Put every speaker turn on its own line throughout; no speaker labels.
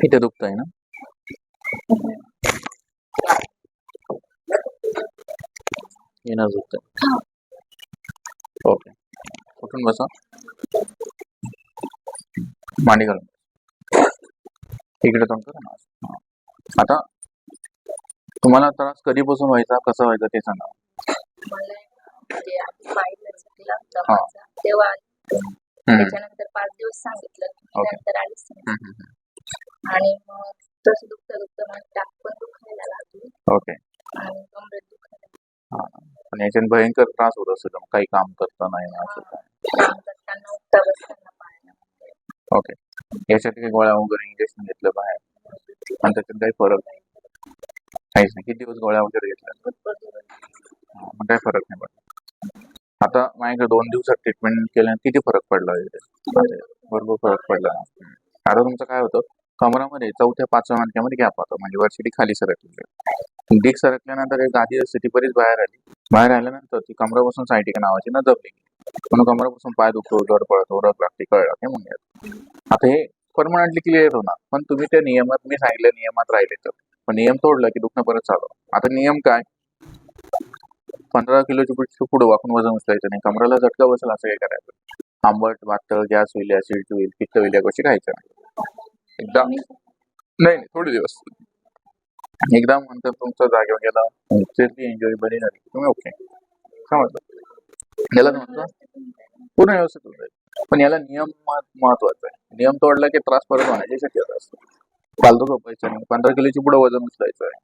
इथे दुखतंय ना? येणं दुखतंय. ओके. उठून बसा. मांडी घालून. इकडे तोंड करा. ना. आता तुम्हाला त्रास कधीपासून व्हायचा कसा व्हायचा ते सांगा.
मला म्हणजे तेव्हा त्याच्यानंतर पाच दिवस सांगितलं. नंतर आलीच आणि मग तसं दुखतं दुखतं माझी टाक पण दुखायला लागली
ओके.
आणि कमरेत दुखायला.
हा. याच्यात भयंकर त्रास होत असेल मग काही काम करता नाही असं काय
काम करताना उठता बसताना पायाला
ओके. याच्यात काही गोळ्या वगैरे इंजेक्शन घेतलं बाहेर? आणि त्याच्यात काही फरक? नाही काहीच नाही. किती दिवस गोळ्या वगैरे घेतल्या?
भरपूर दिवस
हा, मग काही फरक नाही पडला आता माझ्याकडे दोन दिवसात ट्रीटमेंट केल्याने किती फरक पडला भरपूर फरक पडला. आता तुमचं काय होतं? कमरामध्ये चौथ्या पाचव्या मणक्यामध्ये गॅप होता. म्हणजे वरची खाली सरकली डिक सरकल्यानंतर एक गादी असते ती बरीच बाहेर आली. बाहेर आल्यानंतर ती कमरापासून सायटिका नावाची न दबली म्हणून कमरापासून पाय दुखतो जड पळतो रग लागते कळलं हे म्हणजे आता हे परमनंटली क्लिअर होणार. पण तुम्ही त्या नियमात मी सांगितल्या नियमात राहिले तर. पण नियम तोडला की दुखणं परत चालू आता नियम काय? पंधरा किलोची पिठी पुढं वाकून वजन उचलायचं नाही. कमराला झटका बसला असं काय करायचं आंबट वातळ गॅस होईल ऍसिडिटी होईल पित्त होईल या गोष्टी खायच्या नाही. एकदा नाही नाही, थोडे दिवस. एकदा नंतर तुमचा जागेवर गेला ती एन्जॉय बरी झाली. तुम्ही ओके समजलं? याला म्हणतो पूर्ण व्यवस्थित होत जाईल पण याला नियम महत्त्वाचा आहे. नियम तोडला की त्रास परत होण्याची शक्यता असते. फालतू झोपायचं नाही. पंधरा किलोची पुढे वजन उचलायचं आहे.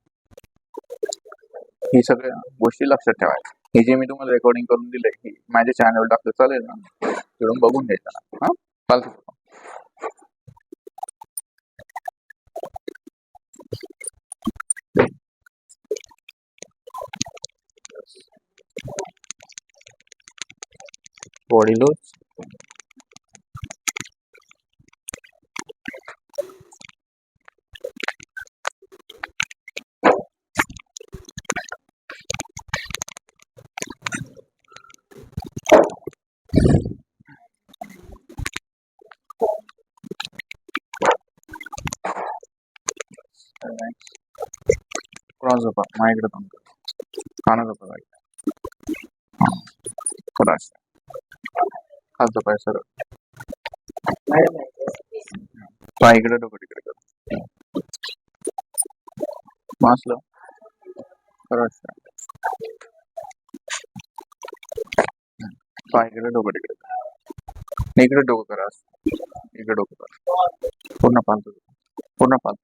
ही सगळ्या गोष्टी लक्षात ठेवायच्या. हे जे मी तुम्हाला रेकॉर्डिंग करून दिलंय की माझ्या चॅनल टाकलं चालेल ना? तिकडून बघून घ्यायचं ना? हा? फालतू body loads crossover migrate on Kanagapagaya. Kodasha. खालचं पाय सरळ. पाय इकडे डोकं तिकडे कर मासलं क्रॉस पाय इकडे डोकं तिकडे कर इकडे डोकं करा इकडे डोकं करा. पूर्ण पालतो. पूर्ण पालतो.